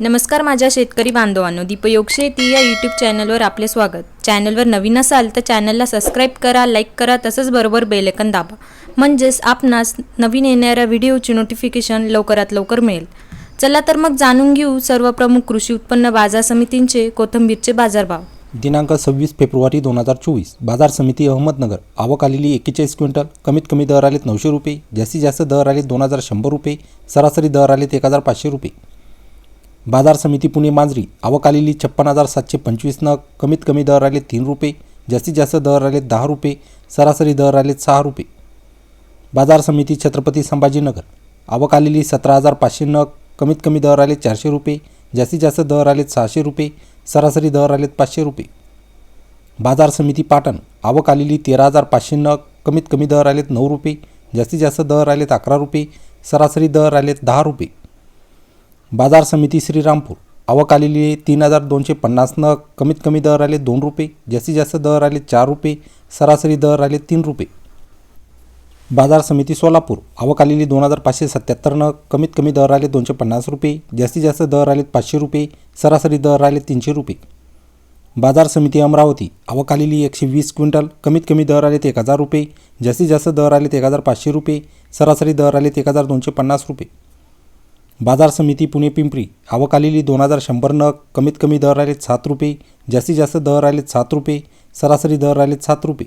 नमस्कार माझ्या शेतकरी बांधवांनो दीपयोग शेती या यूट्यूब चॅनलवर आपले स्वागत. चॅनलवर नवीन असाल तर चॅनलला सबस्क्राईब करा लाईक करा तसंच बरोबर बेलेकन दाबा. म्हणजेच आपणास नवीन येणाऱ्या व्हिडिओची नोटिफिकेशन लवकरात लवकर मिळेल. चला तर मग जाणून घेऊ सर्व प्रमुख कृषी उत्पन्न बाजार समितींचे कोथिंबीरचे बाजारभाव. दिनांक सव्वीस फेब्रुवारी दोन हजार चोवीस बाजार समिती अहमदनगर. आवक आलेली एक्केचाळीस क्विंटल कमीत कमी दर आलेत नऊशे रुपये जास्तीत जास्त दर आलेत दोन हजार शंभर रुपये सरासरी दर आलेत एक हजार पाचशे रुपये. बाजार समिती पुणे मांजरी. आवक आलेली छप्पन हजार सातशे पंचवीस नग कमीत कमी दर आले तीन रुपये जास्तीत जास्त दर आले दहा रुपये सरासरी दर आले सहा रुपये. बाजार समिती छत्रपती संभाजीनगर. आवक आलेली सतरा हजार पाचशे नग कमीत कमी दर आले चारशे रुपये जास्तीत जास्त दर आलेत सहाशे रुपये सरासरी दर आलेत पाचशे रुपये. बाजार समिती पाटण. आवक आलेली तेरा हजार पाचशे नग कमीत कमी दर आलेत नऊ रुपये जास्तीत जास्त दर आलेत अकरा रुपये सरासरी दर आलेत दहा रुपये. बाजार समिती श्रीरामपूर. आवक आलेली तीन हजार दोनशे पन्नासनं कमीत कमी दर आले दोन रुपये जास्तीत जास्त दर आले चार रुपये सरासरी दर आले तीन रुपये. बाजार समिती सोलापूर. आवक आलेली दोन हजार पाचशे सत्याहत्तरनं कमीत कमी दर आले दोनशे पन्नास रुपये जास्तीत जास्त दर आलेत पाचशे रुपये सरासरी दर आले तीनशे रुपये. बाजार समिती अमरावती. आवक आलेली एकशे वीस क्विंटल कमीत कमी दर आलेत एक हजार रुपये जास्तीत जास्त दर आलेत एक हजार पाचशे रुपये सरासरी दर आलेत एक हजार दोनशे पन्नास रुपये. बाजार समिती पुणे पिंपरी. आवक आलेली दोन हजार शंभर नग कमीत कमी दर आलेत सात रुपये जास्तीत जास्त दर आलेत सात रुपये सरासरी दर आलेत सात रुपये.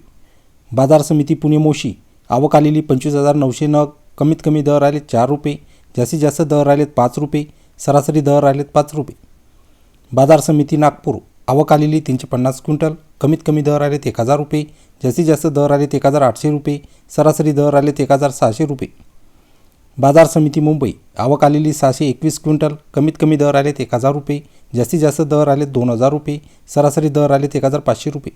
बाजार समिती पुणे मोशी. आवक आलेली पंचवीस हजार नऊशे नग कमीत कमी दर आलेत चार रुपये जास्तीत जास्त दर आलेत पाच रुपये सरासरी दर आलेत पाच रुपये. बाजार समिती नागपूर. आवक आलेली तीनशे पन्नास क्विंटल कमीत कमी दर आलेत एक हजार रुपये जास्तीत जास्त दर आलेत एक हजार आठशे रुपये सरासरी दर आलेत एक हजार सहाशे रुपये. बाजार समिती मुंबई. आवक आलेली सहाशे एकवीस क्विंटल. कमीत कमी दर आलेत एक हजार रुपये. जास्तीत जास्त दर आलेत दोन हजार रुपये. सरासरी दर आलेत एक हजार पाचशे रुपये.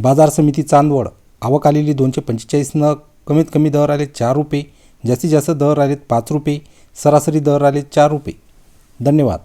बाजार समिती चांदवड. आवक आलेली दोनशे पंचेचाळीस न कमीत कमी दर आलेत चार रुपये. जास्तीत जास्त दर आलेत पाच रुपये. सरासरी दर आलेत चार रुपये. धन्यवाद.